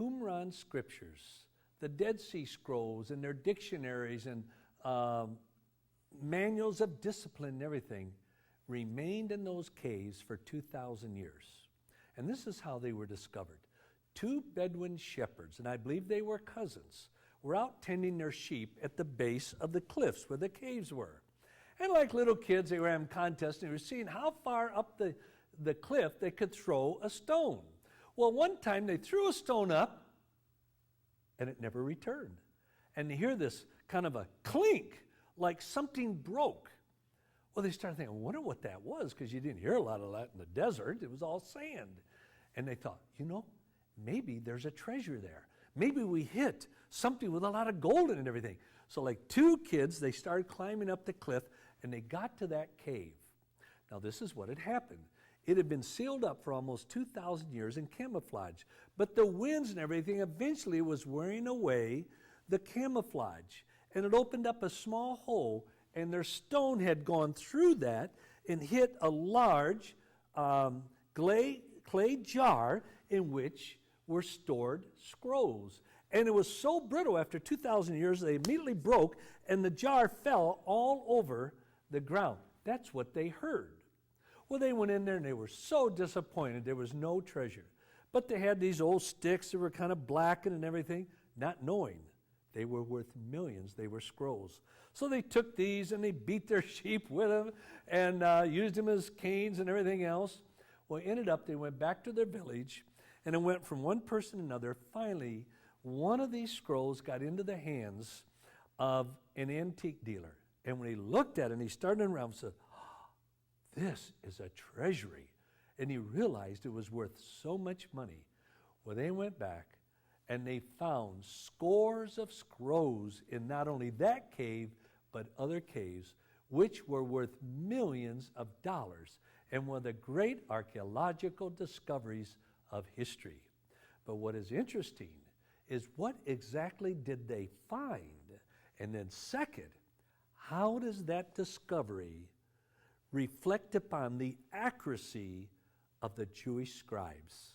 Qumran scriptures, the Dead Sea Scrolls, and their dictionaries and um, manuals of discipline and everything remained in those caves for 2,000 years. And this is how they were discovered. Two Bedouin shepherds, and I believe they were cousins, were out tending their sheep at the base of the cliffs where the caves were. And like little kids, they were having contests and they were seeing how far up the, the cliff they could throw a stone. Well, one time they threw a stone up and it never returned. And they hear this kind of a clink, like something broke. Well, they started thinking, I wonder what that was, because you didn't hear a lot of that in the desert. It was all sand. And they thought, you know, maybe there's a treasure there. Maybe we hit something with a lot of gold in it and everything. So, like two kids, they started climbing up the cliff and they got to that cave. Now, this is what had happened. It had been sealed up for almost 2,000 years in camouflage, but the winds and everything eventually was wearing away the camouflage. And it opened up a small hole, and their stone had gone through that and hit a large um, clay, clay jar in which were stored scrolls. And it was so brittle after 2,000 years, they immediately broke, and the jar fell all over the ground. That's what they heard. Well, they went in there and they were so disappointed there was no treasure. But they had these old sticks that were kind of blackened and everything, not knowing they were worth millions. They were scrolls. So they took these and they beat their sheep with them and uh, used them as canes and everything else. Well, ended up they went back to their village and it went from one person to another. Finally, one of these scrolls got into the hands of an antique dealer. And when he looked at it and he started around and said, this is a treasury. And he realized it was worth so much money. Well, they went back and they found scores of scrolls in not only that cave, but other caves, which were worth millions of dollars and one of the great archaeological discoveries of history. But what is interesting is what exactly did they find? And then, second, how does that discovery reflect upon the accuracy of the Jewish scribes.